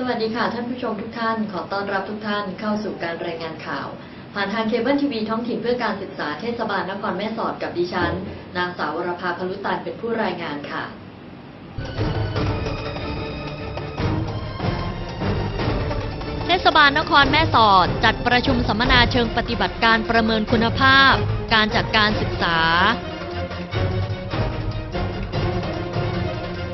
สวัสดีค่ะ ท่านผู้ชมทุกท่าน ขอต้อนรับทุกท่านเข้าสู่การรายงานข่าว ผ่านทางเคเบิลทีวีท้องถิ่นเพื่อการศึกษาเทศบาลนครแม่สอดกับดิฉัน นางสาววรภาพลุตันเป็นผู้รายงานค่ะเทศบาลนครแม่สอด จัดประชุมสัมมนาเชิงปฏิบัติการประเมินคุณภาพ การจัดการศึกษา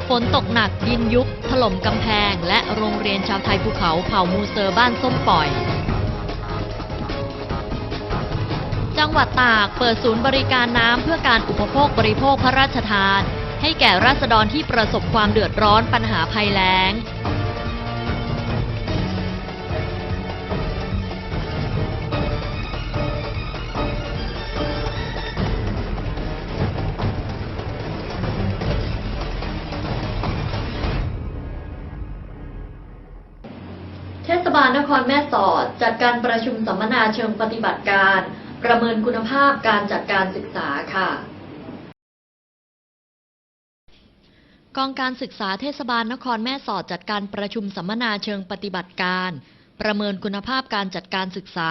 ฝนตกหนักดินยุบถล่มกำแพง และโรงเรียนชาวไทยภูเขาเผ่ามูเซอร์บ้านส้มปล่อย จังหวัดตากเปิดศูนย์บริการน้ำเพื่อการอุปโภคบริโภคพระราชทาน ให้แก่ราษฎรที่ประสบความเดือดร้อนปัญหาภัยแล้ง บาลนครแม่สอดจัดการประชุมสัมมนาเชิงปฏิบัติการ ประเมินคุณภาพการจัดการศึกษาค่ะกองการศึกษาเทศบาลนครแม่สอดจัดการประชุมสัมมนาเชิงปฏิบัติการ ประเมินคุณภาพการจัดการศึกษา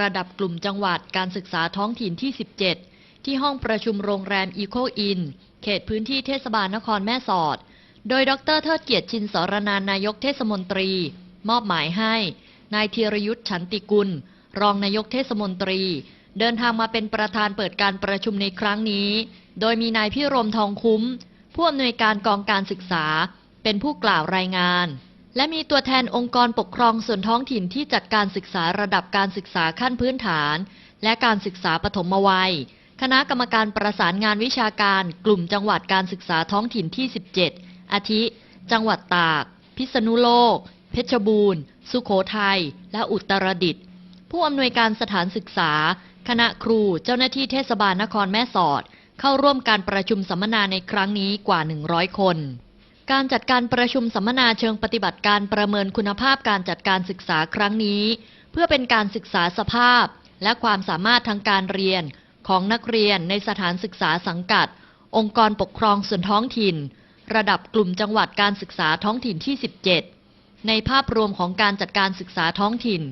ระดับกลุ่มจังหวัดการศึกษาท้องถิ่นที่ 17 ที่ห้องประชุมโรงแรมอีโคอิน เขตพื้นที่เทศบาลนครแม่สอด โดยดรเทิดเกียรติชินสรนานนายกเทศมนตรี มอบหมายให้ นายธีรยุทธ์ฉันติกุล รองนายกเทศมนตรี เดินทางมาเป็นประธานเปิดการประชุมในครั้งนี้ โดยมีนายพิรมทองคุ้ม ผู้อำนวยการกองการศึกษา เป็นผู้กล่าวรายงาน และมีตัวแทนองค์กรปกครองส่วนท้องถิ่นที่จัดการศึกษาระดับการศึกษาขั้นพื้นฐาน และการศึกษาปฐมวัย คณะกรรมการประสานงานวิชาการกลุ่มจังหวัดการศึกษาท้องถิ่นที่ 17 อาทิ จังหวัดตาก พิษณุโลก ชรบูรณ์ สุโขทัย และอุตรดิตถ์ผู้อำนวยการสถานศึกษา คณะครูเจ้าหน้าที่เทศบาลนครแม่สอด เข้าร่วมการประชุมสัมมนาในครั้งนี้กว่า 100 คน การจัดการประชุมสัมมนาเชิงปฏิบัติการประเมินคุณภาพการจัดการศึกษาครั้งนี้ เพื่อเป็นการศึกษาสภาพ และความสามารถทางการเรียน ของนักเรียนในสถานศึกษาสังกัด องค์กรปกครองส่วนท้องถิ่น ระดับกลุ่มจังหวัดการศึกษาท้องถิ่นที่ 17 ในภาพรวมของการจัดการศึกษาท้องถิ่น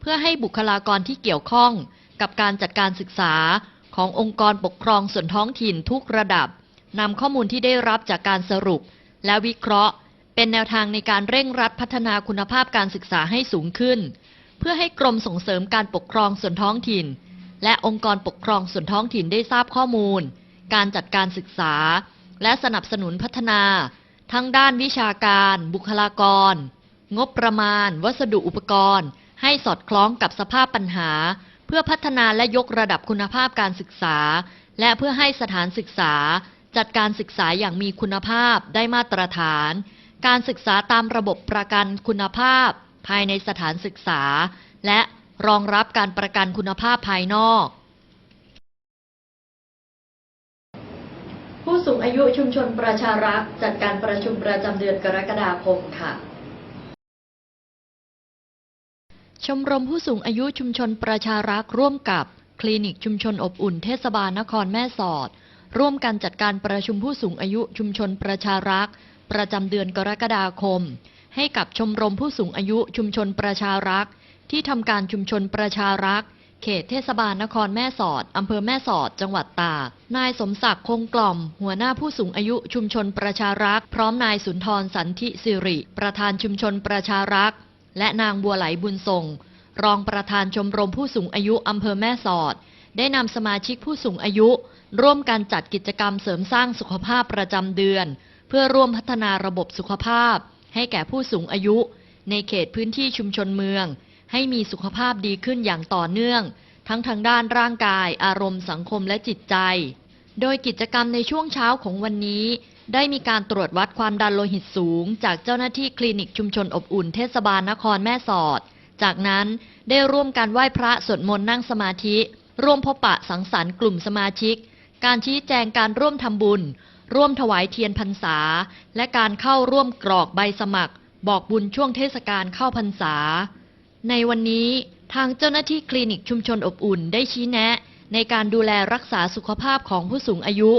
เพื่อให้บุคลากรที่เกี่ยวข้องกับการจัดการศึกษาขององค์กรปกครองส่วนท้องถิ่นทุกระดับนำข้อมูลที่ได้รับจากการสรุป และวิเคราะห์ เป็นแนวทางในการเร่งรัดพัฒนาคุณภาพการศึกษาให้สูงขึ้น เพื่อให้กรมส่งเสริมการปกครองส่วนท้องถิ่น และองค์กรปกครองส่วนท้องถิ่นได้ทราบข้อมูล การจัดการศึกษา และสนับสนุนพัฒนา ทั้งด้านวิชาการ บุคลากร งบประมาณ วัสดุอุปกรณ์ ให้สอดคล้องกับสภาพปัญหา เพื่อพัฒนาและยกระดับคุณภาพการศึกษา และเพื่อให้สถานศึกษา จัดการศึกษาอย่างมีคุณภาพได้มาตรฐาน การศึกษาตามระบบประกันคุณภาพ ภายในสถานศึกษา และรองรับการประกันคุณภาพภายนอก ผู้สูงอายุชุมชนประชารักษ์จัดการประชุมประจำเดือนกรกฎาคมค่ะ ชมรมผู้สูงอายุชุมชนประชารักษ์ร่วมกับคลินิกชุมชนอบอุ่นเทศบาลนครแม่สอด ร่วมกันจัดการประชุมผู้สูงอายุชุมชนประชารักษ์ประจำเดือนกรกฎาคม ให้กับชมรมผู้สูงอายุชุมชนประชารักษ์ที่ทำการชุมชนประชารักษ์เขตเทศบาลนครแม่สอดอำเภอแม่สอด จังหวัดตาก นายสมศักดิ์คงกล่อม หัวหน้าผู้สูงอายุชุมชนประชารักษ์พร้อมนายสุนทรสันทิสิริ ประธานชุมชนประชารักษ์ และนางบัวไหลบุญส่ง รองประธานชมรมผู้สูงอายุอำเภอแม่สอด ได้นำสมาชิกผู้สูงอายุ ร่วมกันจัดกิจกรรมเสริมสร้างสุขภาพประจำเดือน เพื่อร่วมพัฒนาระบบสุขภาพ ให้แก่ผู้สูงอายุ ในเขตพื้นที่ชุมชนเมือง ให้มีสุขภาพดีขึ้นอย่างต่อเนื่อง ทั้งทางด้านร่างกาย อารมณ์สังคมและจิตใจ โดยกิจกรรมในช่วงเช้าของวันนี้ ได้มีการตรวจวัดความดันโลหิตสูง จากเจ้าหน้าที่คลินิกชุมชนอบอุ่นเทศบาลนครแม่สอด จากนั้นได้ร่วมการไหว้พระสวดมนต์นั่งสมาธิ ร่วมพบปะสังสรรค์กลุ่มสมาชิก การชี้แจงการร่วมทำบุญ ร่วมถวายเทียนพรรษา และการเข้าร่วมกรอกใบสมัคร บอกบุญช่วงเทศกาลเข้าพรรษา ในวันนี้ทางเจ้าหน้าที่คลินิกชุมชนอบอุ่นได้ชี้แนะ ในการดูแลรักษาสุขภาพของผู้สูงอายุ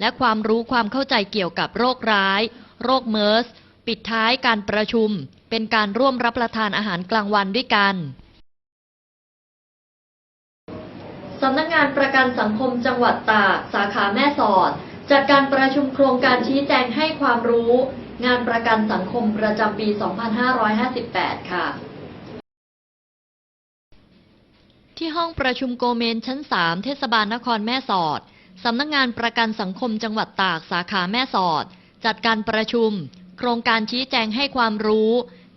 และความรู้ความเข้าใจเกี่ยวกับโรคร้าย โรคเมอร์ส ปิดท้ายการประชุม เป็นการร่วมรับประทานอาหารกลางวันด้วยกันสำนักงานประกันสังคมจังหวัดตากสาขาแม่สอด จัดการประชุมโครงการชี้แจงให้ความรู้ งานประกันสังคมประจำปี 2558 ค่ะ ที่ห้องประชุมโกเมนชั้น 3 เทศบาลนครแม่สอด สำนักงานประกันสังคมจังหวัดตากสาขาแม่สอด จัดการประชุม โครงการชี้แจงให้ความรู้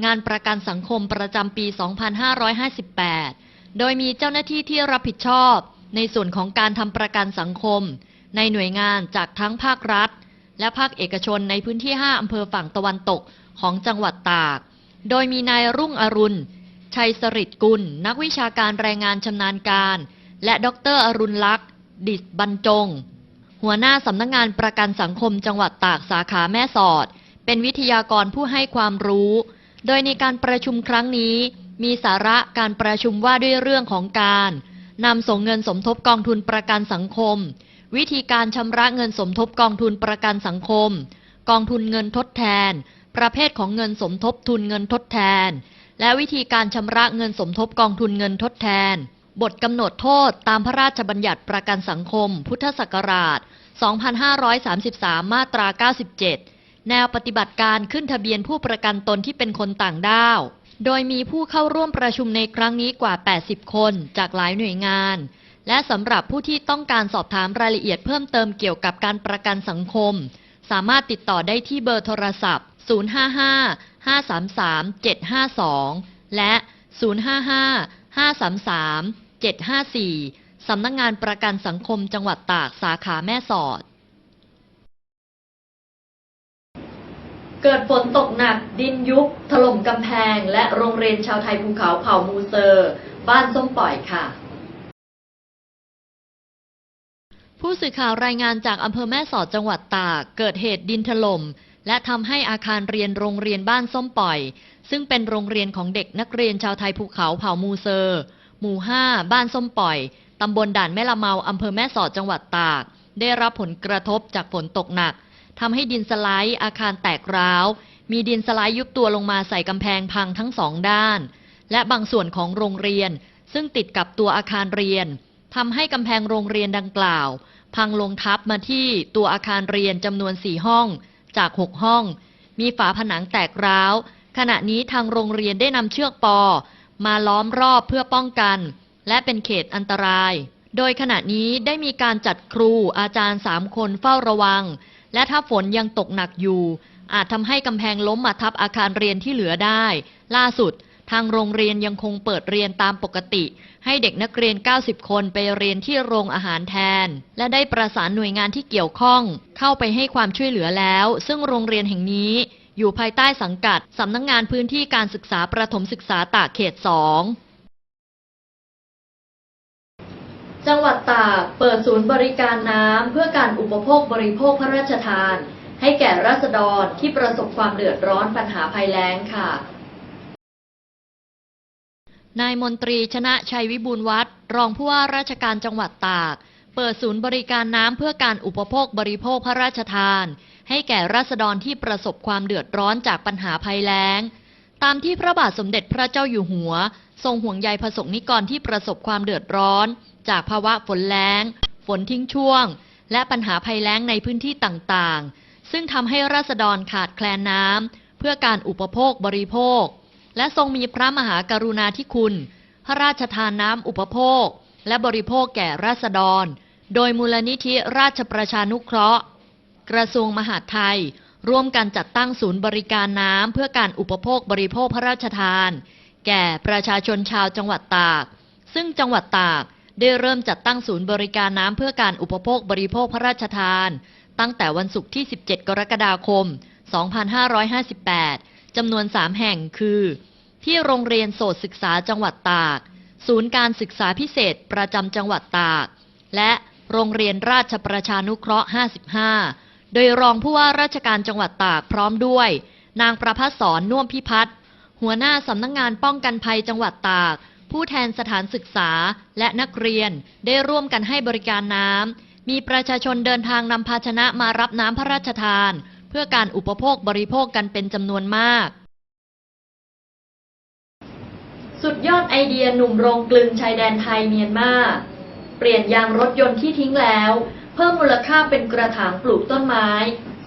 งานประกันสังคมประจำปี 2558 โดยมีเจ้าหน้าที่ที่รับผิดชอบ ในส่วนของการทำประกันสังคม ในหน่วยงานจากทั้งภาครัฐ และภาคเอกชนในพื้นที่ 5 อำเภอฝั่งตะวันตกของจังหวัดตาก โดยมีนายรุ่งอรุณ ชัยสริตกุล นักวิชาการแรงงานชำนาญการ และดรอรุณลักษณ์ ดิษบรรจง หัวหน้าสำนักงงานประกันสังคมจังหวัดตากสาขาแม่สอด เป็นวิทยากรผู้ให้ความรู้ โดยในการประชุมครั้งนี้ มีสาระการประชุมว่าด้วยเรื่องของการนำส่งเงินสมทบกองทุนประกันสังคม วิธีการชำระเงินสมทบกองทุนประกันสังคม กองทุนเงินทดแทน ประเภทของเงินสมทบทุนเงินทดแทน และวิธีการชำระเงินสมทบกองทุนเงินทดแทน บทกำหนดโทษตามพระราชบัญญัติประกันสังคม พุทธศักราช 2533 มาตรา 97 แนวปฏิบัติการขึ้นทะเบียนผู้ประกันตนที่เป็นคนต่างด้าว โดยมีผู้เข้าร่วมประชุมในครั้งนี้กว่า 80 คนจากหลายหน่วยงาน และสำหรับผู้ที่ต้องการสอบถามรายละเอียดเพิ่มเติมเกี่ยวกับการประกันสังคม สามารถติดต่อได้ที่เบอร์โทรศัพท์ 055 533 752 และ 055 533 754 สำนักงงานประกันสังคมจังหวัดตากสาขาแม่สอด เกิดฝนตกหนัก ดินยุบ ถล่มกำแพง และโรงเรียนชาวไทยภูเขาเผ่ามูเซอร์ บ้านส้มปล่อยค่ะผู้สื่อข่าวรายงานจากอำเภอแม่สอดจังหวัดตาก เกิดเหตุดินถล่มและทำให้อาคารเรียนโรงเรียนบ้านส้มปล่อย ซึ่งเป็นโรงเรียนของเด็กนักเรียนชาวไทยภูเขาเผ่ามูเซอร์ หมู่ 5 บ้านส้มปล่อย ตำบลด่านแม่ละเมาอำเภอแม่สอดจังหวัดตาก ได้รับผลกระทบจากฝนตกหนักทำให้ดินสไลด์อาคารแตกร้าว มีดินสไลด์ยุบตัวลงมาใส่กำแพงพังทั้งสองด้าน และบางส่วนของโรงเรียน ซึ่งติดกับตัวอาคารเรียนทำให้กำแพงโรงเรียนดังกล่าว พังลงทับมาที่ตัวอาคารเรียนจำนวนสี่ห้อง จากหกห้อง มีฝาผนังแตกร้าว ขณะนี้ทางโรงเรียนได้นำเชือกปอ มาล้อมรอบเพื่อป้องกัน และเป็นเขตอันตราย โดยขณะนี้ได้มีการจัดครูอาจารย์สามคนเฝ้าระวัง และถ้าฝนยังตกหนักอยู่ อาจทำให้กำแพงล้มมาทับอาคารเรียนที่เหลือได้ ล่าสุดทางโรงเรียนยังคงเปิดเรียนตามปกติ ให้เด็กนักเรียน 90 คนไปเรียนที่โรงอาหารแทน และได้ประสานหน่วยงานที่เกี่ยวข้อง เข้าไปให้ความช่วยเหลือแล้ว ซึ่งโรงเรียนแห่งนี้ อยู่ภายใต้สังกัดสำนักงงานพื้นที่การศึกษาประถมศึกษาตากเขต 2 จังหวัดตากเปิดศูนย์บริการน้ำเพื่อการอุปโภคบริโภคพระราชทาน ให้แก่ราษฎรที่ประสบความเดือดร้อนปัญหาภัยแล้งค่ะนายมนตรีชนะชัยวิบูลย์วัฒน์รองผู้ว่าราชการจังหวัดตาก เปิดศูนย์บริการน้ำเพื่อการอุปโภคบริโภคพระราชทาน ให้แก่ราษฎรที่ประสบความเดือดร้อนจากปัญหาภัยแล้ง ตามที่พระบาทสมเด็จพระเจ้าอยู่หัว ทรงห่วงใยประสงนิกรที่ประสบความเดือดร้อน จากภาวะฝนแล้ง ฝนทิ้งช่วง และปัญหาภัยแล้งในพื้นที่ต่างๆ ซึ่งทำให้ราษฎรขาดแคลนน้ำเพื่อการอุปโภคบริโภค และทรงมีพระมหากรุณาธิคุณ พระราชทานน้ำอุปโภค และบริโภคแก่ราษฎร โดยมูลนิธิราชประชานุเคราะห์ กระทรวงมหาดไทย ร่วมกันจัดตั้งศูนย์บริการน้ำเพื่อการอุปโภคบริโภคพระราชทาน แก่ประชาชนชาวจังหวัดตาก ซึ่งจังหวัดตากได้เริ่มจัดตั้งศูนย์บริการน้ำเพื่อการอุปโภคบริโภคพระราชทาน ตั้งแต่วันศุกร์ที่ 17 กรกฎาคม 2558 จำนวน 3 แห่งคือ ที่โรงเรียนโสตศึกษาจังหวัดตาก ศูนย์การศึกษาพิเศษประจำจังหวัดตาก และโรงเรียนราชประชานุเคราะห์ 55 โดยรองผู้ว่าราชการจังหวัดตากพร้อมด้วย นางประพัฒสอนน่วมพิพัฒน์หัวหน้าสำนักงงานป้องกันภัยจังหวัดตาก ผู้แทนสถานศึกษาและนักเรียนได้ร่วมกันให้บริการน้ำ มีประชาชนเดินทางนำภาชนะมารับน้ำพระราชทาน เพื่อการอุปโภคบริโภคกันเป็นจำนวนมาก สุดยอดไอเดียหนุ่มโรงกลึงชายแดนไทยเมียนมา เปลี่ยนยางรถยนต์ที่ทิ้งแล้ว เพิ่มมูลค่าเป็นกระถางปลูกต้นไม้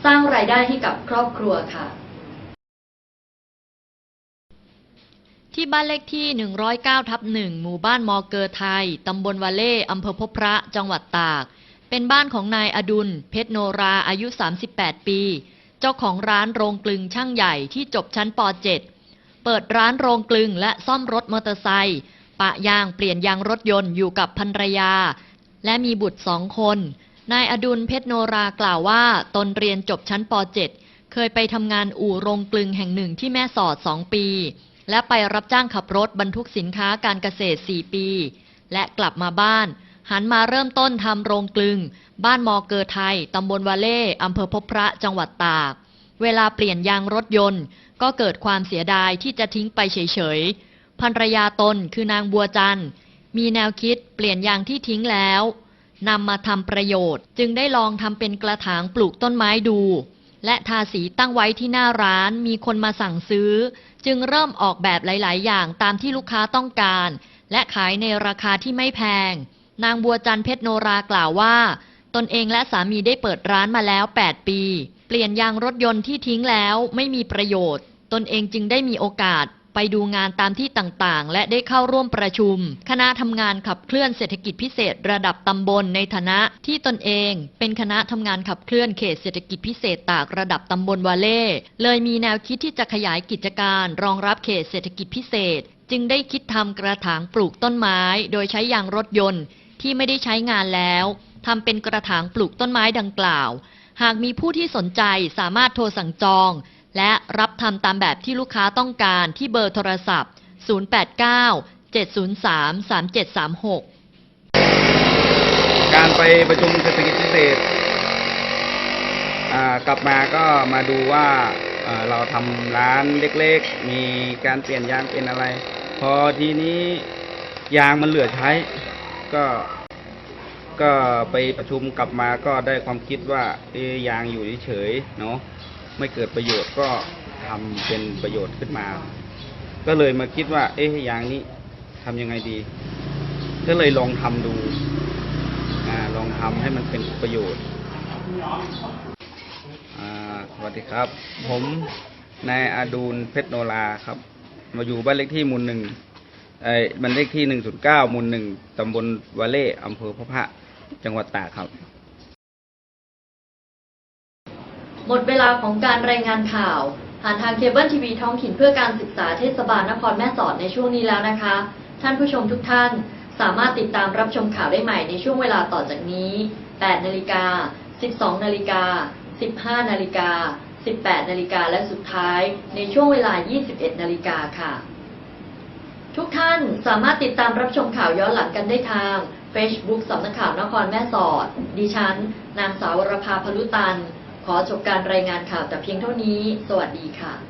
สร้างรายได้ให้กับครอบครัวค่ะ ที่บ้านเลขที่ 109ทับ1หมู่บ้านมอเกอร์ไทย ตำบลวาเล่อำเภอพบพระ จังหวัดตาก เป็นบ้านของนายอดุล เพชรโนราอายุ 38 ปี เจ้าของร้านโรงกลึงช่างใหญ่ที่จบชั้นป .7 เปิดร้านโรงกลึงและซ่อมรถมอเตอร์ไซค์ปะยางเปลี่ยนยางรถยนต์อยู่กับภรรยา และมีบุตรสองคน นายอดุลเพชรโนรากล่าวว่า ตนเรียนจบชั้นป .7 เคยไปทำงานอู่โรงกลึงแห่งหนึ่งที่แม่สอดสองปี และไปรับจ้างขับรถบรรทุกสินค้าการเกษตร 4 ปี และกลับมาบ้าน หันมาเริ่มต้นทำโรงกลึง บ้านมอเกอร์ไทยตำบลวาเล่อำเภอพบพระจังหวัดตาก เวลาเปลี่ยนยางรถยนต์ ก็เกิดความเสียดายที่จะทิ้งไปเฉยๆภรรยาตนคือนางบัวจันมีแนวคิดเปลี่ยนยางที่ทิ้งแล้ว นำมาทำประโยชน์ จึงได้ลองทำเป็นกระถางปลูกต้นไม้ดู และทาสีตั้งไว้ที่หน้าร้านมีคนมาสั่งซื้อ จึงเริ่มออกแบบหลาย ๆ อย่างตามที่ลูกค้าต้องการ และขายในราคาที่ไม่แพง นางบัวจันเพชรโนรากล่าวว่า ตนเองและสามีได้เปิดร้านมาแล้ว 8 ปี เปลี่ยนยางรถยนต์ที่ทิ้งแล้วไม่มีประโยชน์ ตนเองจึงได้มีโอกาส ไปดูงานตามที่ต่างๆ และได้เข้าร่วมประชุม คณะทำงานขับเคลื่อนเศรษฐกิจพิเศษระดับตำบลในฐานะที่ตนเอง เป็นคณะทำงานขับเคลื่อนเขตเศรษฐกิจพิเศษตากระดับตำบลวาเล่เลยมีแนวคิดที่จะขยายกิจการรองรับเขตเศรษฐกิจพิเศษ จึงได้คิดทำกระถางปลูกต้นไม้ โดยใช้ยางรถยนต์ ที่ไม่ได้ใช้งานแล้วทำเป็นกระถางปลูกต้นไม้ดังกล่าว หากมีผู้ที่สนใจสามารถโทรสั่งจอง และรับทำตามแบบที่ลูกค้าต้องการที่เบอร์โทรศัพท์ 089 703 3736 การไปประชุมเศรษฐกิจพิเศษกลับมาก็มาดูว่าเราทำร้านเล็กๆ มีการเปลี่ยนยางเป็นอะไร พอทีนี้ยางมันเหลือใช้ ก็ก็ไปประชุมกลับมาก็ได้ความคิดว่าเอยางอยู่เฉยๆเนาะ ไม่เกิดประโยชน์ก็ทำเป็นประโยชน์ขึ้นมา ก็เลยมาคิดว่า เอ๊ะยางนี้ทำยังไงดี ก็เลยลองทำดูอลองทำให้มันเป็นประโยชน์สวัสดีครับ ผมนายอาดูลเพชรโนราครับ มาอยู่บ้านเลขที่หมู่หนึ่งไอ้บ้านเลขที่หนึ่งศูนย์เก้าหมู่หนึ่งตำบลวาเล่อำเภอพระพระจังหวัดตากครับ หมดเวลาของการรายงานข่าว ผ่านทางเคเบิลทีวีท้องถิ่นเพื่อการศึกษาเทศบาลนครแม่สอดในช่วงนี้แล้วนะคะ ท่านผู้ชมทุกท่านสามารถติดตามรับชมข่าวได้ใหม่ในช่วงเวลาต่อจากนี้ 8 นาฬิกา 12 นาฬิกา 15 นาฬิกา 18 นาฬิกาและสุดท้ายในช่วงเวลา 21 นาฬิกาค่ะ ทุกท่านสามารถติดตามรับชมข่าวย้อนหลังกันได้ทาง Facebook สำนักข่าวนครแม่สอด ดิฉัน นางสาววรภาพลุตัน ขอจบการรายงานข่าวแต่เพียงเท่านี้ สวัสดีค่ะ